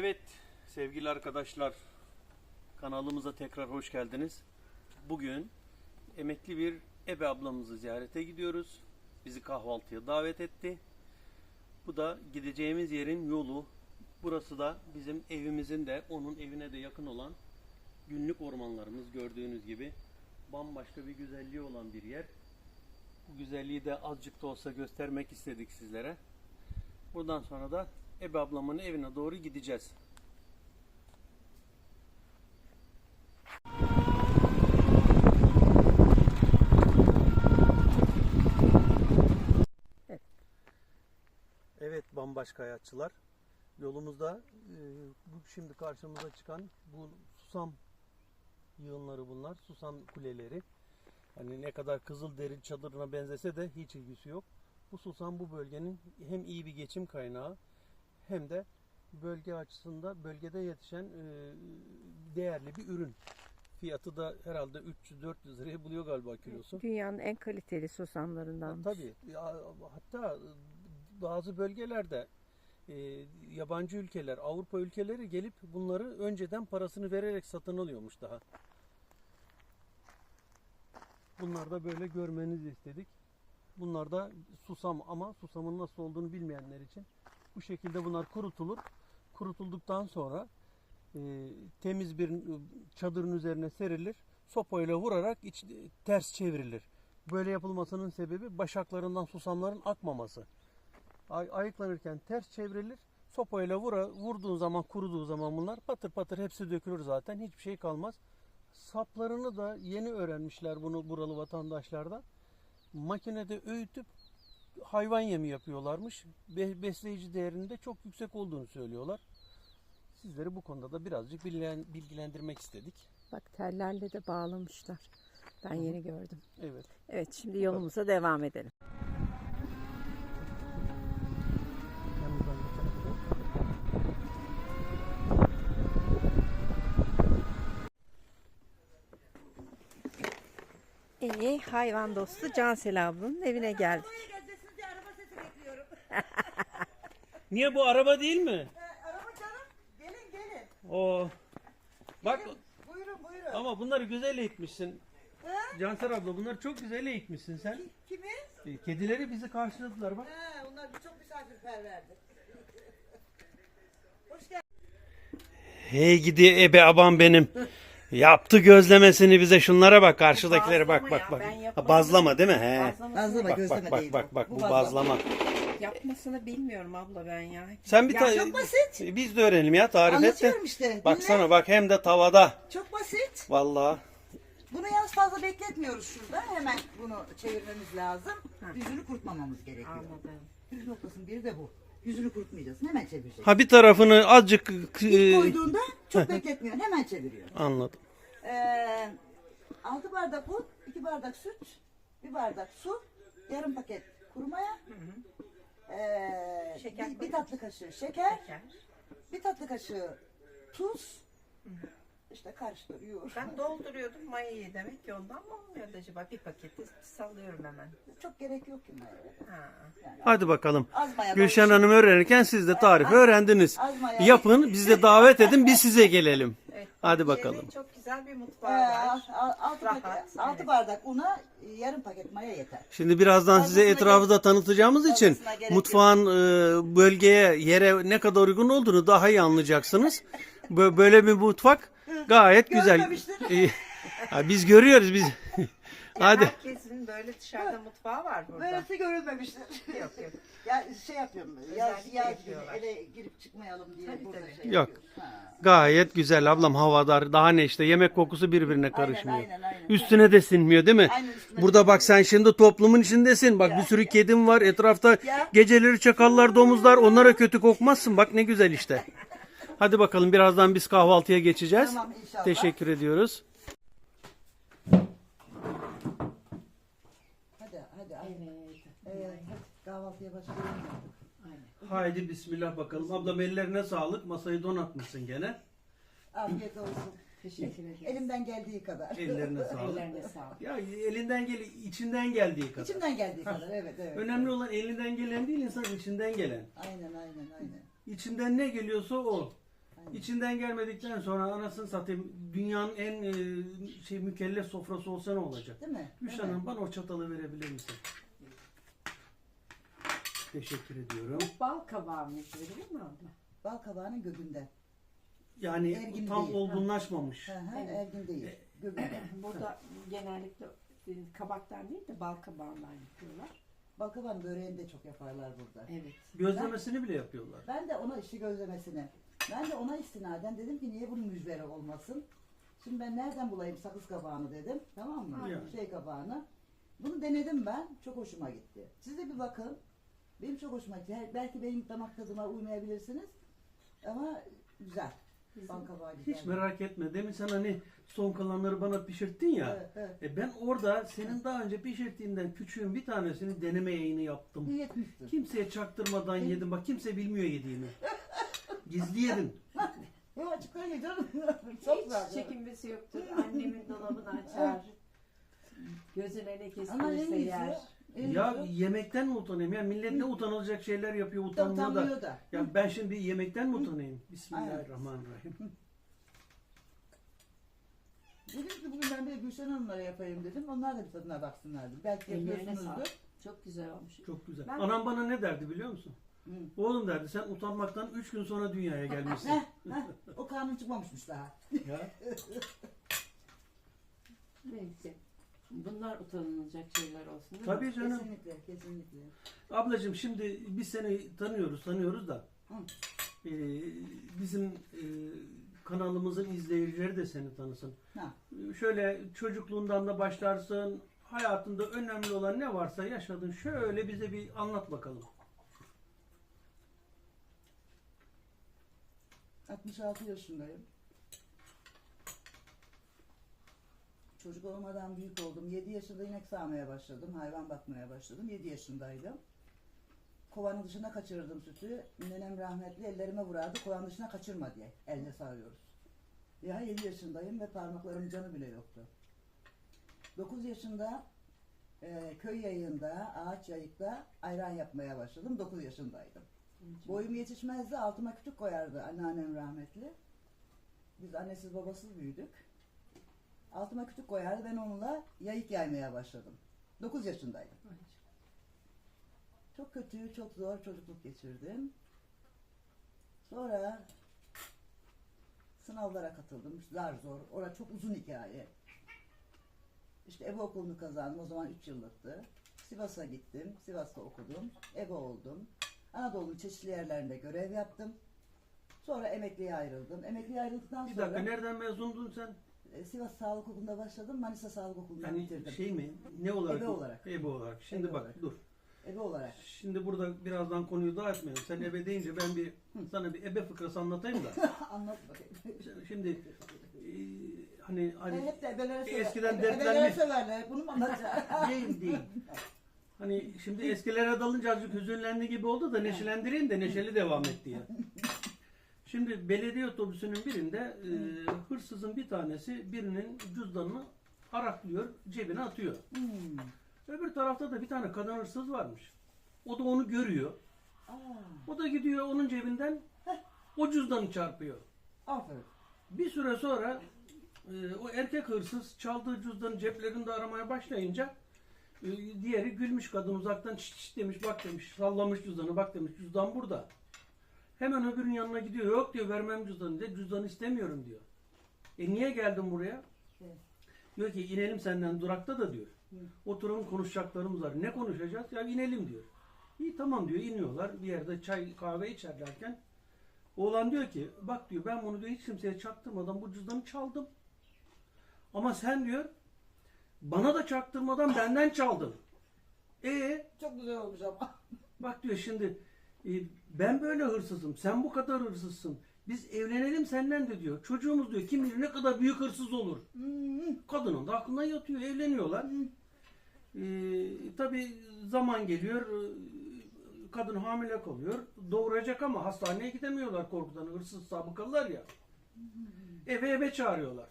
Evet sevgili arkadaşlar kanalımıza tekrar hoş geldiniz. Bugün emekli bir ebe ablamızı ziyarete gidiyoruz. Bizi kahvaltıya davet etti. Bu da gideceğimiz yerin yolu. Burası da bizim evimizin de onun evine de yakın olan günlük ormanlarımız gördüğünüz gibi bambaşka bir güzelliği olan bir yer. Bu güzelliği de azıcık da olsa göstermek istedik sizlere. Buradan sonra da Ebe ablamın evine doğru gideceğiz. Evet bambaşka hayatçılar. Yolumuzda e, şimdi karşımıza çıkan bu susam yığınları bunlar. Susam kuleleri. Hani ne kadar kızıl deri çadırına benzese de hiç ilgisi yok. Bu susam bu bölgenin hem iyi bir geçim kaynağı hem de bölge açısında bölgede yetişen e, değerli bir ürün. Fiyatı da herhalde 300-400 liraya buluyor galiba kilosu. Dünyanın en kaliteli susamlarından. Tabii. Ya, hatta bazı bölgelerde e, yabancı ülkeler, Avrupa ülkeleri gelip bunları önceden parasını vererek satın alıyormuş daha. Bunlar da böyle görmenizi istedik. Bunlar da susam ama susamın nasıl olduğunu bilmeyenler için bu şekilde bunlar kurutulur. Kurutulduktan sonra e, temiz bir çadırın üzerine serilir. Sopayla vurarak iç, ters çevrilir. Böyle yapılmasının sebebi başaklarından susamların akmaması. Ay, ayıklanırken ters çevrilir. Sopayla vura, vurduğun zaman kuruduğu zaman bunlar patır patır hepsi dökülür zaten. Hiçbir şey kalmaz. Saplarını da yeni öğrenmişler bunu buralı vatandaşlarda. Makinede öğütüp hayvan yemi yapıyorlarmış. Be- besleyici değerinin de çok yüksek olduğunu söylüyorlar. Sizleri bu konuda da birazcık bilgilen- bilgilendirmek istedik. Bak tellerle de bağlamışlar. Ben yeni gördüm. Evet. Evet şimdi yolumuza devam edelim. İyi hayvan dostu Cansel ablanın evine geldik. geleceksiniz diye araba sesi bekliyorum. Niye bu araba değil mi? Araba canım. Gelin gelin. O. Bak Buyurun buyurun. ama bunları güzel eğitmişsin. Ha? Canser abla bunları çok güzel eğitmişsin sen. Kimi? E, Kedileri bizi karşıladılar bak. Ha, onlar çok misafirperverdi. Hoş geldin. Hey gidi ebe abam benim. Yaptı gözlemesini bize şunlara bak karşıdakilere bak bak ya, bak. Ha, bazlama değil mi? He. Bazlama Bak gözleme bak bak değil bak bak bu bazlama. Yapmasını bilmiyorum abla ben ya. Sen bir Ya çok basit. Biz de öğrenelim ya tarif et de. Anlatıyorum işte. Baksana bak hem de tavada. Çok basit. Vallahi. Bunu yalnız fazla bekletmiyoruz şurada. Hemen bunu çevirmemiz lazım. Yüzünü kurutmamamız gerekiyor. Anladım. Püf noktasının biri de bu. Yüzünü kurutmayacaksın. Hemen çevireceksin. Ha bir tarafını azıcık İlk e, koyduğunda çok bekletmiyorsun. Hemen çeviriyorsun. anladım. Ee, 6 bardak un, 2 bardak süt, 1 bardak su, yarım paket kuru maya, Şeker bir, bir tatlı kaşığı şeker, Şeker. bir tatlı kaşığı tuz, işte karıştır, yoğur. Ben dolduruyordum mayayı demek ki ondan mı olmuyordu acaba? Bir paketi sallıyorum hemen. Çok gerek yok ki mayaya. Ha. Hadi bakalım. Az maya Gülşen da- Hanım öğrenirken siz de tarifi öğrendiniz. Az maya. Yapın, biz de davet edin, biz size gelelim. Evet, Hadi Bahçe'de bakalım. Çok güzel bir Ee, mutfağı var. 6 Rahat, paket, evet. 6 bardak una, yarım paket maya yeter. Şimdi birazdan size Fazlasına etrafı gerek- da tanıtacağımız için fazlasına gerek mutfağın e, bölgeye, yere ne kadar uygun olduğunu daha iyi anlayacaksınız. Bö- Böyle bir mutfak gayet güzel. Ha, Biz görüyoruz biz. Hadi. Herkesin böyle dışarıda mutfağı var burada. Böylesi görülmemiştir. Yok yok. ya şey yapıyorum, yaz, Özellikle yaz yapıyorlar. eve girip çıkmayalım diye Tabii, burada tabii. şey Yok. yapıyoruz. Ha. Gayet güzel ablam havadar. Daha ne işte yemek kokusu birbirine karışmıyor. aynen, aynen. Üstüne de sinmiyor değil mi? Aynen, üstüne Burada de bak sen şimdi toplumun içindesin. Bak bir sürü kedim var etrafta. Ya. Geceleri çakallar, domuzlar onlara kötü kokmazsın. Bak ne güzel işte. Hadi bakalım birazdan biz kahvaltıya geçeceğiz. Tamam, inşallah. Teşekkür ediyoruz. Hadi hadi. hadi. Evet. hadi kahvaltıya başlayalım. Haydi bismillah bakalım. Ablam ellerine sağlık. Masayı donatmışsın gene. Afiyet olsun. Teşekkür ederim. Elimden geldiği kadar. Ellerine sağlık. Ellerine sağlık. Ya elinden gel içinden geldiği kadar. İçimden geldiği kadar. Evet evet. Önemli olan elinden gelen değil insanın içinden gelen. Aynen aynen aynen. İçinden ne geliyorsa o. İçinden gelmedikten sonra anasını satayım dünyanın en e, şey mükellef sofrası olsa ne olacak? Değil mi? Gülşen? Hanım bana o çatalı verebilir misin? Teşekkür ediyorum. Bal kabağı mı değil mi abla? Bal kabağının göbünde. Yani Ergin tam değil. olgunlaşmamış. Hı hı, Evet. Ergin değil. Göbünde. Burada genellikle e, kabaktan değil de bal kabağından yapıyorlar. Bal kabağının böreğini de çok yaparlar burada. Evet. Gözlemesini bile yapıyorlar. Ben de ona işte gözlemesini. Ben de ona istinaden dedim ki niye bunun mücveri olmasın? Şimdi ben nereden bulayım sakız kabağını dedim. Tamam mı? Yani. Şey kabağını. Bunu denedim ben. Çok hoşuma gitti. Siz de bir bakın. Benim çok hoşuma gitti. Belki benim damak tadıma uymayabilirsiniz. Ama güzel. Bal kabağı güzel. Hiç merak etme. Demin sen hani son kalanları bana pişirttin ya. Evet, evet. E ben orada senin daha önce pişirttiğinden küçüğün bir tanesini deneme yayını yaptım. İyi etmişsin. Kimseye çaktırmadan yedim. Bak kimse bilmiyor yediğimi. Gizli yedim. Yok açıktan yiyeceğim. çok Hiç güzel. çekinmesi yoktur. Annemin dolabını açar. Gözüne ne Ama en kestirse iyisi. yer. en Ya iyisi- yemekten mi utanayım? Ya millet ne utanılacak şeyler yapıyor utanmıyor da. utanmıyor da. Ya ben şimdi yemekten mi utanayım? Bismillahirrahmanirrahim. Dedim ki bugün ben bir Gülşen Hanım'lara yapayım dedim. Onlar da bir tadına baksınlar dedim. Belki Ellerine yapıyorsunuzdur. Çok güzel olmuş. Çok güzel. Ben- Anam bana ne derdi biliyor musun? Hı. Oğlum derdi sen utanmaktan 3 gün sonra dünyaya gelmişsin. Heh, heh, o karnım çıkmamışmış daha. ya. Neyse. Bunlar utanılacak şeyler olsun değil mi? Tabii canım. Kesinlikle, kesinlikle. Ablacığım şimdi biz seni tanıyoruz, tanıyoruz da Hı. e, bizim e, kanalımızın izleyicileri de seni tanısın. Ha. Şöyle çocukluğundan da başlarsın, hayatında önemli olan ne varsa yaşadın. Şöyle bize bir anlat bakalım. 66 yaşındayım. Çocuk olmadan büyük oldum. 7 yaşında inek sağmaya başladım. Hayvan bakmaya başladım. 7 yaşındaydım. Kovanın dışına kaçırırdım sütü. Nenem rahmetli ellerime vurardı. Kovanın dışına kaçırma diye. Elle sağıyoruz. Ya 7 yaşındayım ve parmaklarımın canı bile yoktu. 9 yaşında e, köy yayında, ağaç yayıkta ayran yapmaya başladım. 9 yaşındaydım. Boyum yetişmezdi, altıma kütük koyardı anneannem rahmetli. Biz annesiz babasız büyüdük. Altıma kütük koyardı, ben onunla yayık yaymaya başladım. 9 yaşındaydım. Çok kötü, çok zor çocukluk geçirdim. Sonra sınavlara katıldım. Zar zor. Orada çok uzun hikaye. İşte ebe okulunu kazandım. O zaman 3 yıllıktı. Sivas'a gittim. Sivas'ta okudum. Ebe oldum. Anadolu'nun çeşitli yerlerinde görev yaptım. Sonra emekliye ayrıldım. Emekliye ayrıldıktan Bir sonra dakika nereden mezundun sen? e, Sivas Sağlık Okulu'nda başladım. Manisa Sağlık Okulu'nda Yani bitirdim. şey mi? Ne olarak? Ebe olarak. Ebe olarak. Şimdi Ebe bak olarak. dur. Ebe olarak. Şimdi burada birazdan konuyu dağıtmayalım. Sen ebe deyince ben bir sana bir ebe fıkrası anlatayım da. Anlat bakayım. Şimdi e, hani Ben hani hep de ebelere söver. Eskiden ebe, dertlenmiş- ebelere söverler. Bunu mu anlatacağım? değil değil. Hani şimdi eskilere dalınca azıcık hüzünlendi gibi oldu da neşelendireyim de neşeli devam et diye. Şimdi belediye otobüsünün birinde e, hırsızın bir tanesi birinin cüzdanını araklıyor, cebine atıyor. hmm. Öbür tarafta da bir tane kadın hırsız varmış. O da onu görüyor. O da gidiyor onun cebinden o cüzdanı çarpıyor. aferin. Bir süre sonra e, o erkek hırsız çaldığı cüzdanı ceplerinde aramaya başlayınca diğeri gülmüş kadın uzaktan şişt şişt demiş bak demiş sallamış cüzdanı bak demiş cüzdan burada. Hemen öbürünün yanına gidiyor yok diyor vermem cüzdanı diye cüzdanı istemiyorum diyor. E niye geldin buraya? Evet. Diyor ki inelim senden durakta da diyor. Hı. Oturalım konuşacaklarımız var. Ne konuşacağız? Ya inelim diyor. İyi tamam diyor iniyorlar bir yerde çay kahve içerlerken Oğlan diyor ki bak diyor ben bunu diyor hiç kimseye çaktırmadan bu cüzdanı çaldım. Ama sen diyor bana da çaktırmadan benden çaldın. E Çok güzel olmuş ama. bak diyor şimdi e, ben böyle hırsızım sen bu kadar hırsızsın. Biz evlenelim senden de diyor. Çocuğumuz diyor kim bilir ne kadar büyük hırsız olur. Hmm. Kadının da aklına yatıyor evleniyorlar. E, tabii zaman geliyor e, kadın hamile kalıyor. Doğuracak ama hastaneye gidemiyorlar korkudan. Hırsız sabıkalılar ya. Eve eve çağırıyorlar.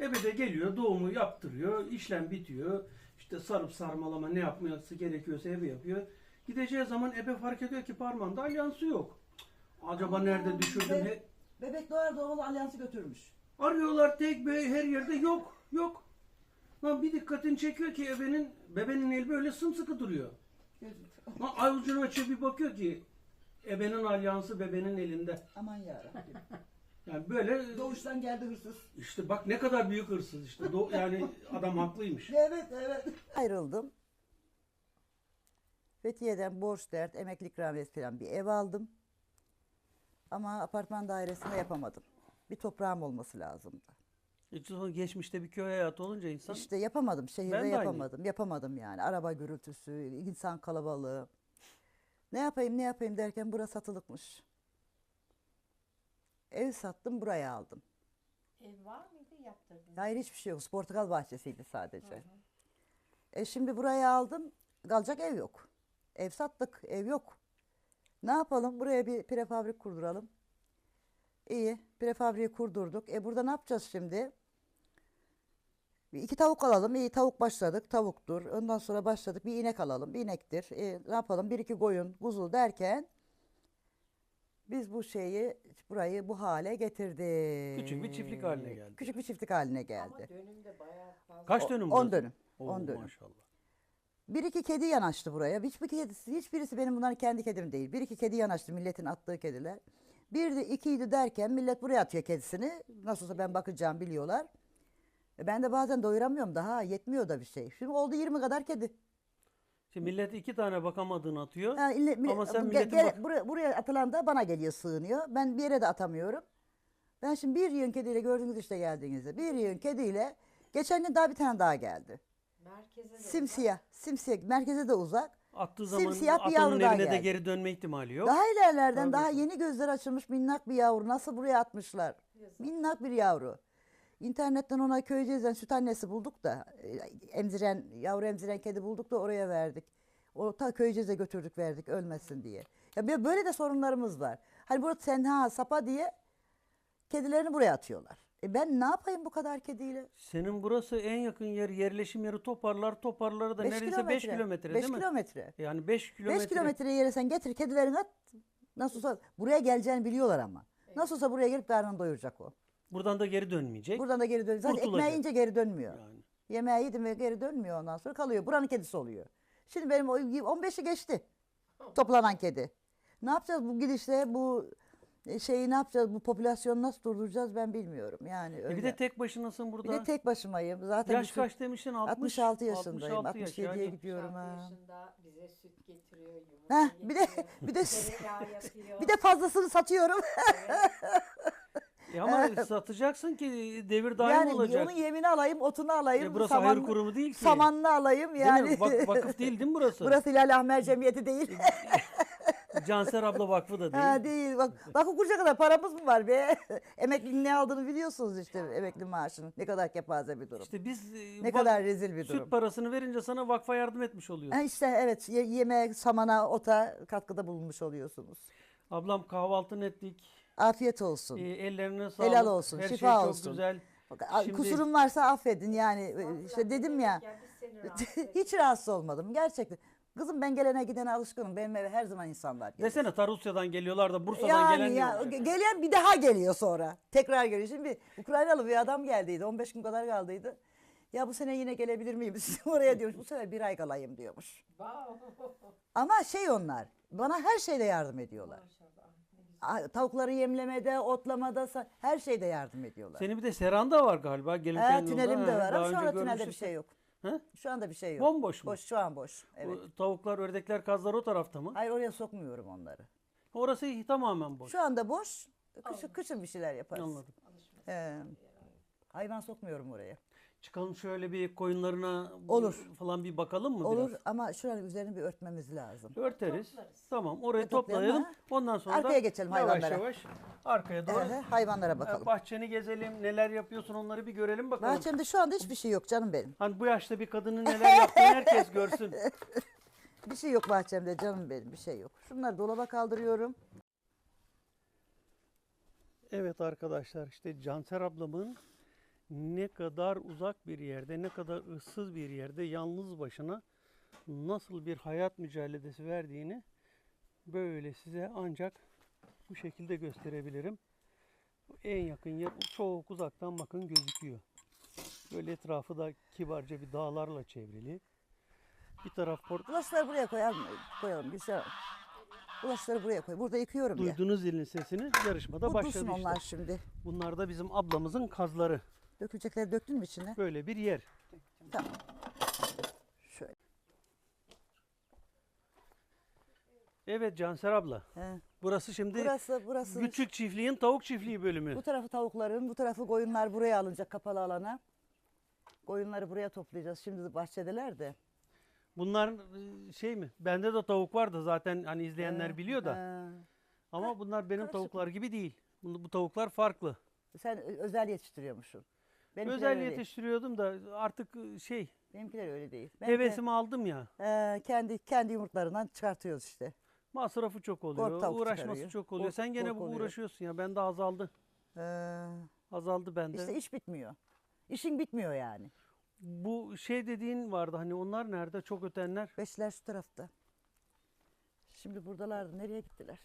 Eve de geliyor doğumu yaptırıyor. işlem bitiyor. İşte sarıp sarmalama ne yapması gerekiyorsa eve yapıyor. Gideceği zaman ebe fark ediyor ki parmağında alyansı yok. Acaba nerede düşürdüm? ben- He- Bebek doğar doğmaz alyansı götürmüş. Arıyorlar tek bey her yerde yok yok. Lan bir dikkatini çekiyor ki ebenin bebenin eli böyle sımsıkı duruyor. Lan avucunu açıyor bir bakıyor ki ebenin alyansı bebenin elinde. Aman yarabbim. Yani böyle Doğuştan geldi hırsız. işte bak ne kadar büyük hırsız işte. Do- yani adam haklıymış. Evet evet. Ayrıldım. Fethiye'den borç dert, emeklilik ikramiyesi falan bir ev aldım. Ama apartman dairesinde yapamadım. Bir toprağım olması lazımdı. E, sonra geçmişte bir köy hayatı olunca insan İşte yapamadım. Şehirde Ben de aynıyım. yapamadım. Yapamadım yani. Araba gürültüsü, insan kalabalığı. Ne yapayım ne yapayım derken burası satılıkmış. Ev sattım buraya aldım. Ev var mıydı yaptırdın? Hayır hiçbir şey yok. Portakal bahçesiydi sadece. E şimdi buraya aldım. Kalacak ev yok. Ev sattık. Ev yok. Ne yapalım? Buraya bir prefabrik kurduralım. İyi. Prefabriği kurdurduk. E burada ne yapacağız şimdi? Bir iki tavuk alalım. İyi tavuk başladık. Tavuktur. Ondan sonra başladık. Bir inek alalım. Bir inektir. E, ne yapalım? Bir iki koyun, kuzu derken biz bu şeyi burayı bu hale getirdik. Küçük bir çiftlik haline geldi. Küçük bir çiftlik haline geldi. Ama dönümde bayağı fazla. kaç dönüm 10 burası? dönüm. Oo, 10 dönüm. Maşallah. Bir iki kedi yanaştı buraya. Hiçbir kedisi, hiçbirisi benim bunların kendi kedim değil. Bir iki kedi yanaştı milletin attığı kediler. Bir de ikiydi derken millet buraya atıyor kedisini. Nasıl olsa ben bakacağım biliyorlar. E ben de bazen doyuramıyorum daha yetmiyor da bir şey. Şimdi oldu 20 kadar kedi. Şimdi millet iki tane bakamadığını atıyor. Ha, ille- millet- Ama sen ge- milletin bak- buraya, buraya atılan da bana geliyor sığınıyor. Ben bir yere de atamıyorum. Ben şimdi bir yığın kediyle gördünüz işte geldiğinizde. Bir yığın kediyle geçen gün daha bir tane daha geldi. Merkeze de Simsiyah, simsiyah. Merkeze de uzak. Attığı zaman Simsiyah bir atanın yavru daha evine de geldi. geri dönme ihtimali yok. Daha ilerlerden Tabii. daha yeni gözler açılmış minnak bir yavru. Nasıl buraya atmışlar? Minnak bir yavru. İnternetten ona köyceğizden süt annesi bulduk da e, emziren yavru emziren kedi bulduk da oraya verdik. O ta köyceğize götürdük verdik ölmesin diye. Ya böyle- de sorunlarımız var. Hani burada tenha sapa diye kedilerini buraya atıyorlar. E ben ne yapayım bu kadar kediyle? Senin burası en yakın yer yerleşim yeri toparlar toparları da Beş neredeyse 5 kilometre Beş değil mi? kilometre. Yani 5 kilometre. 5 kilometre yere sen getir kedilerini at. Nasıl olsa buraya geleceğini biliyorlar ama. Nasıl olsa buraya gelip karnını doyuracak o. Buradan da geri dönmeyecek. Buradan da geri dönüyor. Zaten Kurtulacak. ekmeği yiyince geri dönmüyor. Yani. Yemeği yedim ve geri dönmüyor ondan sonra kalıyor. Buranın kedisi oluyor. Şimdi benim o 15'i geçti. Toplanan kedi. Ne yapacağız bu gidişle bu e, şeyi ne yapacağız? Bu popülasyonu nasıl durduracağız ben bilmiyorum. Yani E öyle. bir de tek başınasın burada. Bir de tek başımayım. Zaten Yaş bütün- kaç demiştin? 60, 66 yaşındayım. 66 yaş 67'ye yani. gidiyorum 66 ha. yaşında bize süt getiriyor, yumurta Heh, bir de getiriyor, bir de tereyağı yapıyor. bir de fazlasını satıyorum. E ama satacaksın ki devir daim yani olacak. onun yemini alayım, otunu alayım, E burası samanlı- hayır kurumu değil ki. samanını alayım Değil yani. mi? Vak- vakıf değil değil mi burası? Burası Hilal Ahmer Cemiyeti değil. Canser abla vakfı da değil. Ha değil. Bak, o kuracak kadar paramız mı var be? Emeklinin ne aldığını biliyorsunuz işte emekli maaşının. Ne kadar kepaze bir durum. İşte biz e, ne kadar rezil bir durum. süt parasını verince sana vakfa yardım etmiş oluyorsun. Ha işte evet ye- yeme, samana, ota katkıda bulunmuş oluyorsunuz. Ablam kahvaltını ettik. Afiyet olsun. E, ellerine sağlık. Helal olsun, Her şifa şey çok olsun. güzel. Şimdi- Kusurum varsa affedin yani Vallahi işte dedim ya. rahatsız hiç rahatsız olmadım gerçekten. Kızım ben gelene gidene alışkınım. Benim eve her zaman insanlar geliyor. Desene ta Rusya'dan geliyorlar da Bursa'dan yani gelen ya, gelen bir daha geliyor sonra. Tekrar geliyor. Şimdi bir Ukraynalı bir adam geldiydi. 15 gün kadar kaldıydı. Ya bu sene yine gelebilir miyim oraya diyormuş. Bu sefer bir ay kalayım diyormuş. Wow. Ama şey onlar. Bana her şeyde yardım ediyorlar. Maşallah. Tavukları yemlemede, otlamada sa- her şeyde yardım ediyorlar. Senin bir de seran da var galiba. He, yolda. tünelim de var ama şu anda tünelde bir şey yok. He? Şu anda bir şey yok. Bomboş mu? Boş, şu an boş. Evet. O Tavuklar, ördekler, kazlar o tarafta mı? Hayır oraya sokmuyorum onları. Orası tamamen boş. Şu anda boş. Kışın, kışın bir şeyler yaparız. Anladım. He. hayvan sokmuyorum oraya. Çıkalım şöyle bir koyunlarına Olur. falan bir bakalım mı Olur biraz? ama şuranın üzerini bir örtmemiz lazım. Örteriz. Toplarız. Tamam orayı toplayalım toplayalım. ha. Ondan sonra Arkaya geçelim yavaş hayvanlara. yavaş arkaya doğru. Ee, hayvanlara bakalım. Bahçeni gezelim. Neler yapıyorsun onları bir görelim bakalım. Bahçemde şu anda hiçbir şey yok canım benim. Hani bu yaşta bir kadının neler yaptığını herkes görsün. Bir şey yok bahçemde canım benim bir şey yok. Şunları dolaba kaldırıyorum. Evet arkadaşlar işte Canser ablamın ne kadar uzak bir yerde, ne kadar ıssız bir yerde yalnız başına nasıl bir hayat mücadelesi verdiğini böyle size ancak bu şekilde gösterebilirim. En yakın yer çok uzaktan bakın gözüküyor. Böyle etrafı da kibarca bir dağlarla çevrili. Bir taraf port Bulaşıkları buraya koyalım. Koyalım Gülşah. Bulaşıkları buraya koy. Burada yıkıyorum ya. Duydunuz zilin sesini yarışmada Kurtulsun başladı işte. onlar şimdi. Bunlar da bizim ablamızın kazları. Dökülecekleri döktün mü içine? Böyle bir yer. Tamam. Şöyle. Evet Canser abla. He. Burası şimdi Burası burası. küçük çiftliğin tavuk çiftliği bölümü. Bu tarafı tavukların, bu tarafı koyunlar buraya alınacak kapalı alana. Koyunları buraya toplayacağız. Şimdi de bahçedeler de. Bunlar e, şey mi? Bende de tavuk vardı zaten hani izleyenler He, biliyor da. he. Ama bunlar benim karışık. tavuklar gibi değil. Bu, bu tavuklar farklı. Sen ö- özel yetiştiriyormuşsun. Benimkiler Özel öyle değil. yetiştiriyordum da artık e, şey Benimkiler öyle değil. Ben hevesimi aldım ya. kendi kendi yumurtlarından çıkartıyoruz işte. Masrafı çok oluyor. Kort tavuk uğraşması çıkarıyor. çok oluyor. Kort- Sen gene bu oluyor. uğraşıyorsun ya. Bende azaldı. Ee, Azaldı bende. işte iş bitmiyor. İşin bitmiyor yani. Bu şey dediğin vardı hani onlar nerede? Çok ötenler. Beşler şu tarafta. Şimdi buradalardı. Nereye gittiler?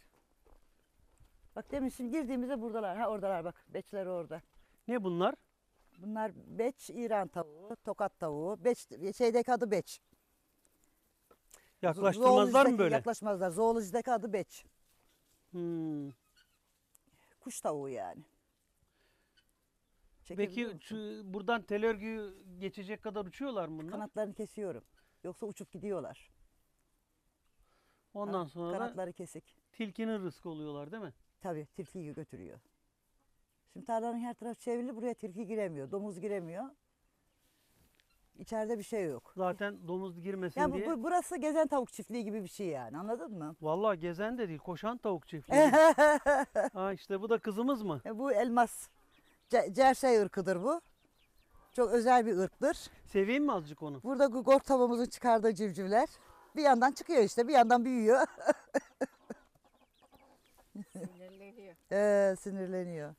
Bak demin şimdi girdiğimizde buradalar. Ha oradalar bak. Beçler orada. Ne bunlar? Bunlar beç, İran tavuğu, tokat tavuğu. Beç, şeydeki adı beç. Yaklaştırmazlar mı böyle? Yaklaşmazlar. Zoolojideki adı beç. Hmm. Kuş tavuğu yani. Peki şu, buradan tel geçecek kadar uçuyorlar mı bunlar? Kanatlarını kesiyorum. Yoksa uçup gidiyorlar. Ondan sonra da Kanatları kesik. tilkinin rızkı oluyorlar değil mi? Tabii tilkiyi götürüyor. Şimdi tarlanın her tarafı çevrili. Buraya tilki giremiyor. Domuz giremiyor. İçeride bir şey yok. Zaten domuz girmesin Yani bu, diye. bu- burası gezen tavuk çiftliği gibi bir şey yani. Anladın mı? Vallahi gezen de değil, koşan tavuk çiftliği. ha işte bu da kızımız mı? E, bu elmas. Ce- Cersei ırkıdır bu. Çok özel bir ırktır. Seveyim mi azıcık onu? Burada gor tavuğumuzun çıkardığı civcivler. Bir yandan çıkıyor işte, bir yandan büyüyor. Sinirleniyor. Ee, sinirleniyor.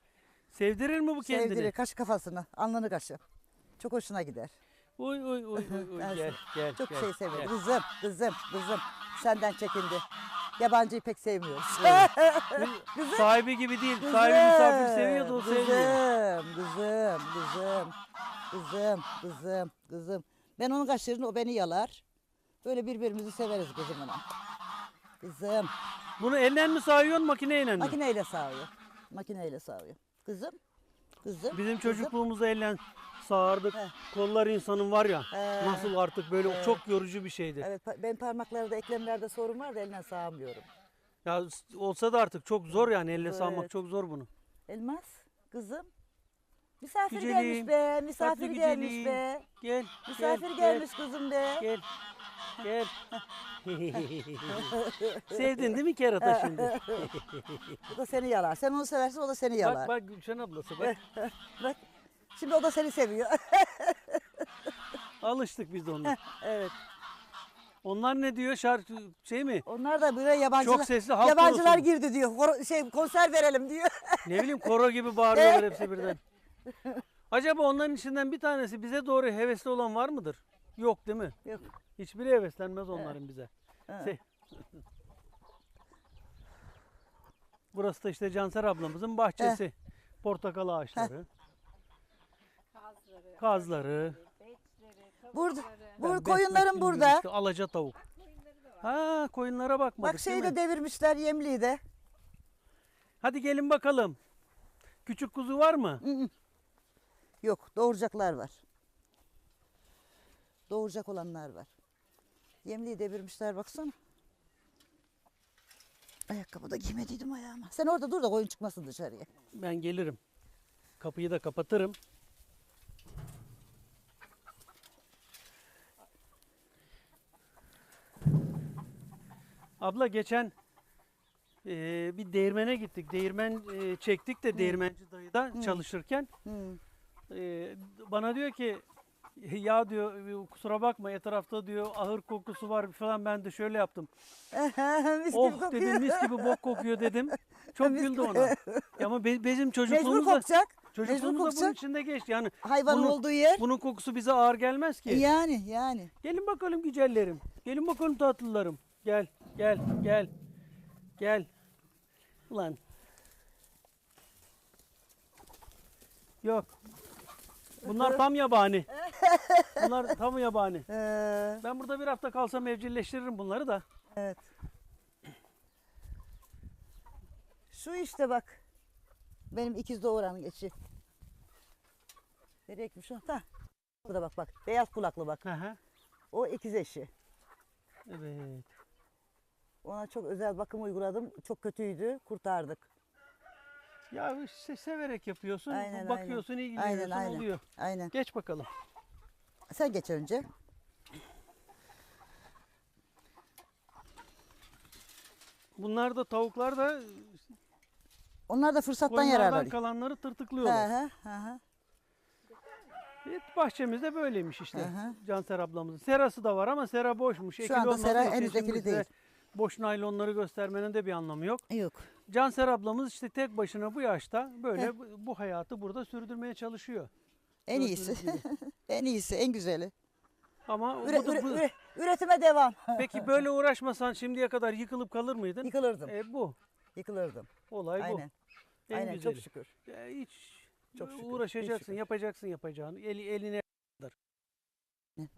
Sevdirir mi bu kendini? Sevdirir, kaşı kafasını, alnını kaşı. Çok hoşuna gider. Oy oy oy oy oy Ben gel gel Çok gel. şey sever. gel. Kızım, kızım, kızım. Senden çekindi. Yabancıyı pek sevmiyoruz. Sahibi gibi değil. Sahibi misafir seviyordu o sevmiyor. Kızım, kızım, kızım, kızım, kızım, kızım. Ben onun kaşlarını, o beni yalar. Böyle birbirimizi severiz kızımla. Kızım. Bunu elle mi sağıyorsun makineyle mi? Makineyle sağıyor. Makineyle sağıyor. Kızım. Kızım. Bizim çocukluğumuzda elle sağardık. He. Kollar insanın var ya He. nasıl artık böyle He. çok yorucu bir şeydi. Evet, pa- benim parmaklarda, eklemlerde sorun var da eline sağamıyorum. Ya s- olsa da artık çok zor yani elle Evet. sağmak çok zor bunu. Elmas, kızım. Misafir Güzelim, gelmiş be, misafir tatlı gelmiş güzelim. be. Gel. Misafir gel, gelmiş kızım be. Gel. Gel. Sevdin değil mi kerata şimdi? Bu da seni yalar. Sen onu seversin, o da seni yalar. bak bak Gülşen ablası bak. Bak, Şimdi o da seni seviyor. Alıştık biz de ona. evet. Onlar ne diyor şarkı şey mi? Onlar da böyle yabancılar. Çok sesli halk Yabancılar korosu. girdi diyor. Koro- şey konser verelim diyor. Ne bileyim koro gibi bağırıyorlar hepsi birden. Acaba onların içinden bir tanesi bize doğru hevesli olan var mıdır? Yok değil mi? Yok. Hiçbiri heveslenmez onların bize. Evet. Se- Burası da işte Canser ablamızın bahçesi. Portakal ağaçları, Kazları, kazları. beçleri, Burada, tavukları. bu koyunların burada. işte, alaca tavuk. Koyunları da var. Ha koyunlara bakmadık Bak şeyi de mi? devirmişler yemliği de. Hadi gelin bakalım. Küçük kuzu var mı? Yok doğuracaklar var. Doğuracak olanlar var. Yemliği devirmişler baksana. Ayakkabı da giymediydim ayağıma. Sen orada dur da koyun çıkmasın dışarıya. Ben gelirim. Kapıyı da kapatırım. Abla geçen eee, bir değirmene gittik. Değirmen eee, çektik de değirmenci dayıda çalışırken Hı. eee, bana diyor ki ya diyor kusura bakma etrafta diyor ahır kokusu var falan ben de şöyle yaptım. Mis gibi Oh kokuyor. dedim mis gibi bok kokuyor dedim. Çok Mis güldü gibi. ona. Ya ama be- bizim Mecbur çocukluğumuzda kokacak. Mecbur çocukluğumuzda bunun kokacak. içinde geçti. Yani Hayvanın Bunu- olduğu yer. bunun kokusu bize ağır gelmez ki. Yani yani. Gelin bakalım güzellerim. Gelin bakalım tatlılarım. Gel, gel, gel. Gel. Ulan. Yok. Bunlar tam yabani. Bunlar tam yabani. Ee, Ben burada bir hafta kalsam evcilleştiririm bunları da. evet. Şu işte bak. Benim ikiz doğuranın eşi. Nereye gitmiş o? Ha. Burada bak bak. Beyaz kulaklı bak. Hı hı. O ikiz eşi. Evet. Ona çok özel bakım uyguladım. Çok kötüydü. Kurtardık. Ya işte severek yapıyorsun. Aynen, bakıyorsun, aynen. ilgileniyorsun Aynen, aynen. oluyor. Aynen. Geç bakalım. Sen geç önce. Bunlar da tavuklar da Onlar da fırsattan koyunlardan yararlanıyor. kalanları Hı tırtıklıyorlar. hı, hı hı. Evet, bahçemizde böyleymiş işte. Hı. Canser ablamızın. Serası da var ama sera boşmuş. Şu Ekili anda olmadığı sera için henüz şimdi ekili size değil. Boş naylonları göstermenin de bir anlamı yok. Yok. Canser ablamız işte tek başına bu yaşta böyle bu- bu hayatı burada sürdürmeye çalışıyor. En iyisi. en iyisi, en güzeli. Ama Üre- bu da- üre- bu- üre- üretime devam. peki böyle uğraşmasan şimdiye kadar yıkılıp kalır mıydın? Yıkılırdım. E, bu. Yıkılırdım. Olay Aynen. bu. En Aynen güzeli. çok şükür. Ya hiç Çok şükür, uğraşacaksın, şükür. yapacaksın yapacağını. Eli eline kadar. Ne?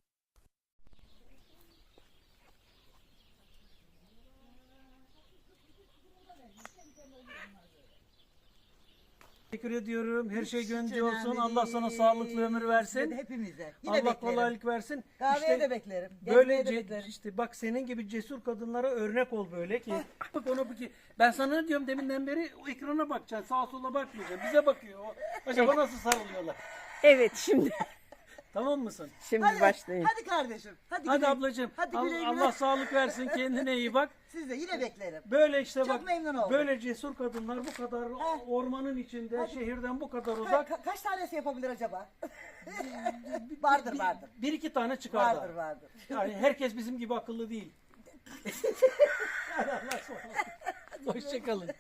Teşekkür ediyorum. Her şey Hiç gönlünce önemli olsun. Allah sana değil. sağlıklı ömür versin. Hepimize. Yine Allah beklerim. kolaylık versin. Kahveye İşte de beklerim. Böyle Gezmeye de ce- beklerim. işte bak senin gibi cesur kadınlara örnek ol böyle ki. bak onu bir ki ben sana ne diyorum deminden beri o ekrana bakacaksın. Sağa sola bakmayacaksın. Bize bakıyor. O- Acaba nasıl sarılıyorlar? Evet şimdi Tamam mısın? şimdi Hadi, başlayın. hadi kardeşim. Hadi, Hadi güle- ablacığım. Hadi Al- güle güle. Allah sağlık versin. Kendine iyi bak. Siz de yine beklerim. Böyle işte Çok bak. memnun oldum. Böyle cesur kadınlar bu kadar Heh. ormanın içinde, şehirden bu kadar Ka- uzak. ka- kaç tanesi yapabilir acaba? vardır vardır. bir iki tane çıkarlar. Vardır vardır. Yani herkes bizim gibi akıllı değil. Hadi Allah'a ısmarladık. Hoşçakalın.